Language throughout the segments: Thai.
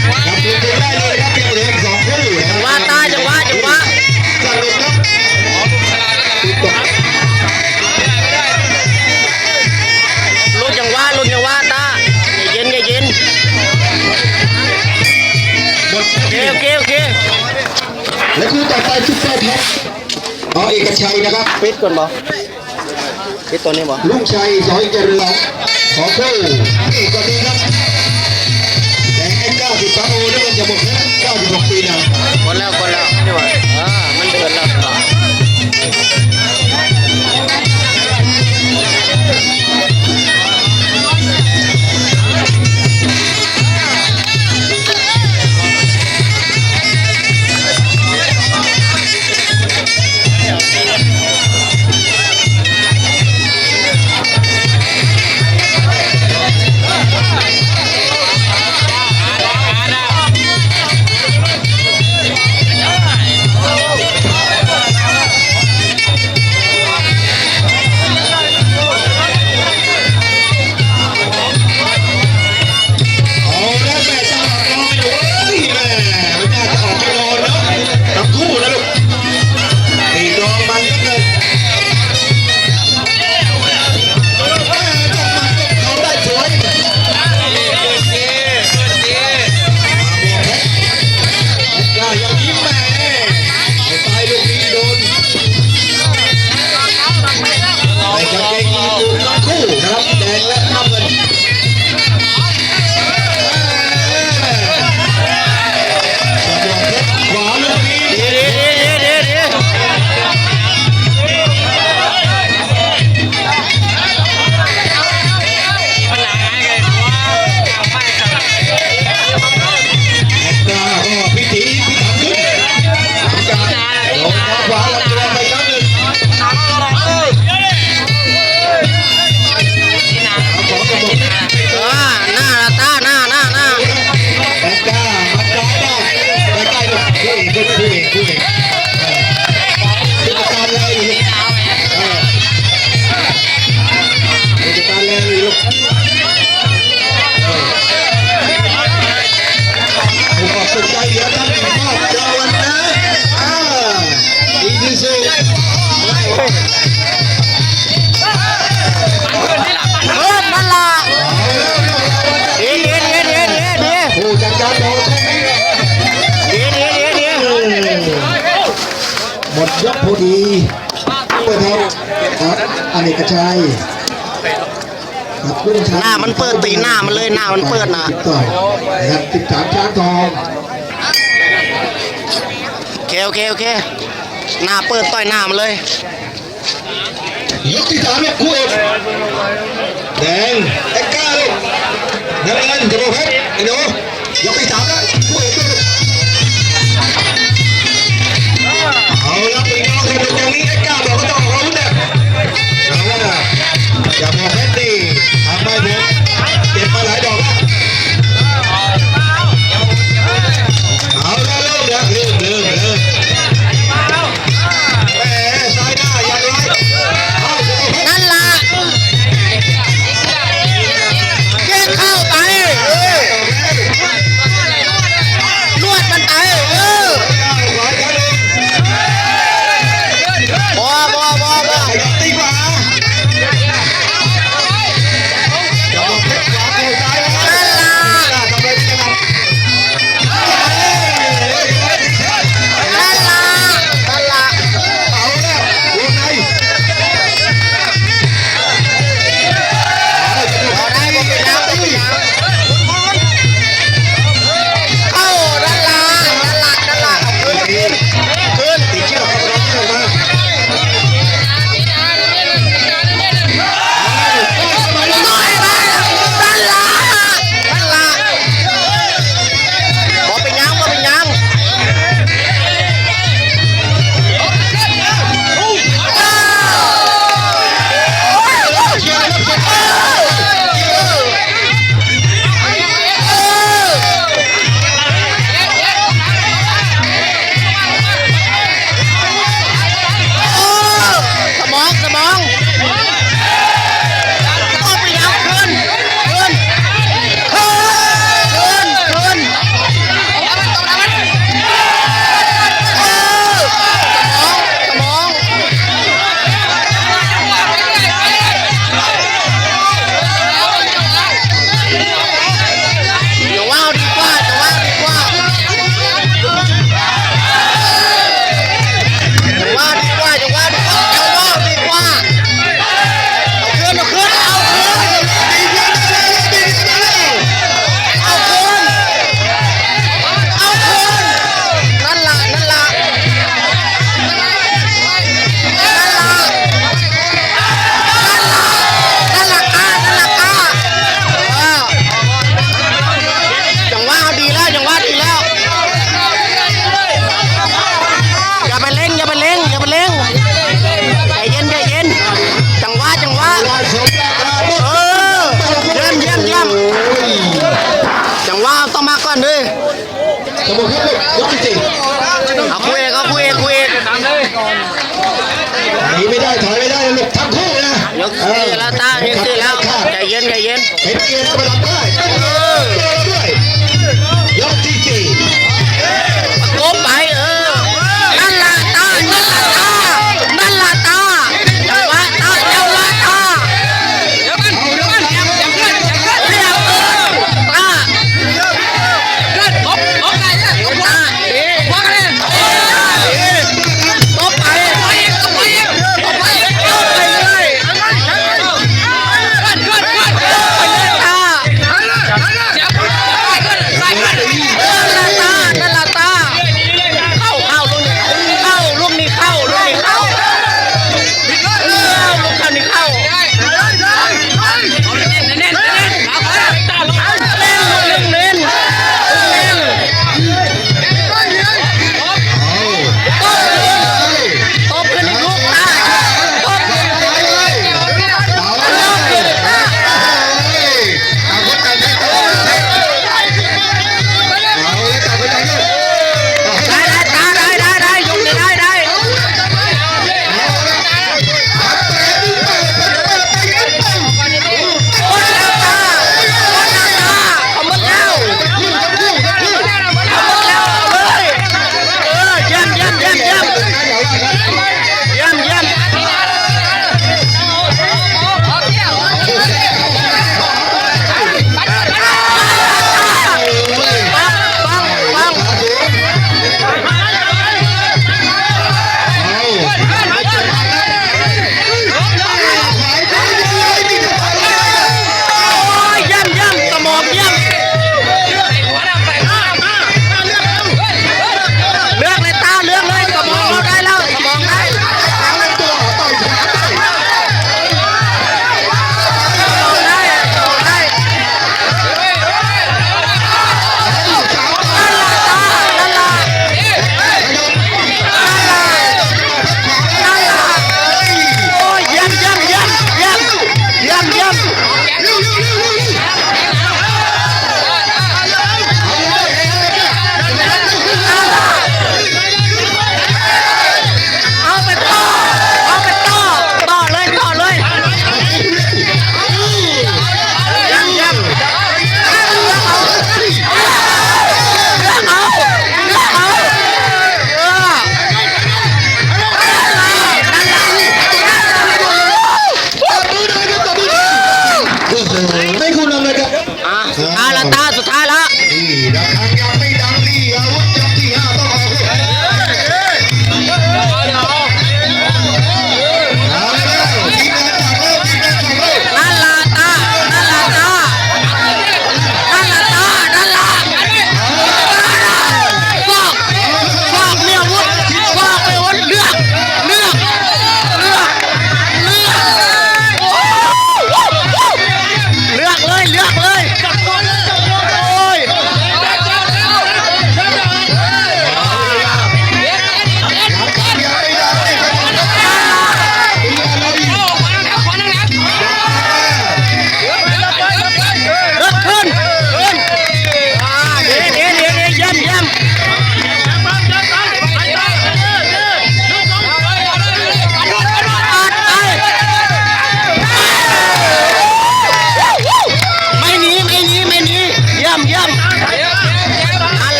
เรื่อยครับลงทุนได้เลยครับพี่เด็กสองคู่จังหวะตาจังหวะจังหวะสนุกครับติดลุ้นจังหวะลุ้นจังหวะตาเย็นเย็นโอเคโอเคโอเคและคู่ต่อไปซุปเปอร์ท็อปเอาเอกชัยนะครับปิดก่อนบ่ปิดตัวนี้บ่ลุงชัยสอยเจริญขอคู่อีกคนนี้ครับ จะหมดแล้วเก้าสิบหกปีนะคนแล้วคนแล้วนี่ว่าอ่ามันเดินแล้ว ดยกพอดีเปิดครับครับอเนกชัยครับผู้บัญชาหน้ามันเปิดตีหน้ามันเลยหน้ามันเปิดนะติดต่อยนะครับติดสามช้างทองโอเคโอเคโอเคหน้าเปิดต่อยหน้ามันเลยยกที่สามยกคู่เอกแดงเอ็กก้าลูกน้ำเงินจะโบเพชรไอ้หนูยกที่สามแล้วคู่เอกลูก นีไม่ได้ถอยไม่ได้หลบทั้งคู่นะยกสี่แล้วตายกสี่แล้วใจเย็นใจเย็นเห็นเกียร์ก็ไปรับได้ อะสุดท้ายละตาสุดท้ายละ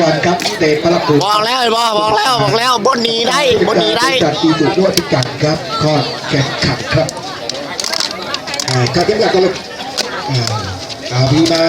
วันครับเตะประตูบอกแล้วบอกบอกแล้วบอกแล้วบนนีได้บนนีได้จัดตีสุดยอดพิกัดครับข้อแข่งขันครับอ่าครับพิกัดตลกอ่าอาพิมา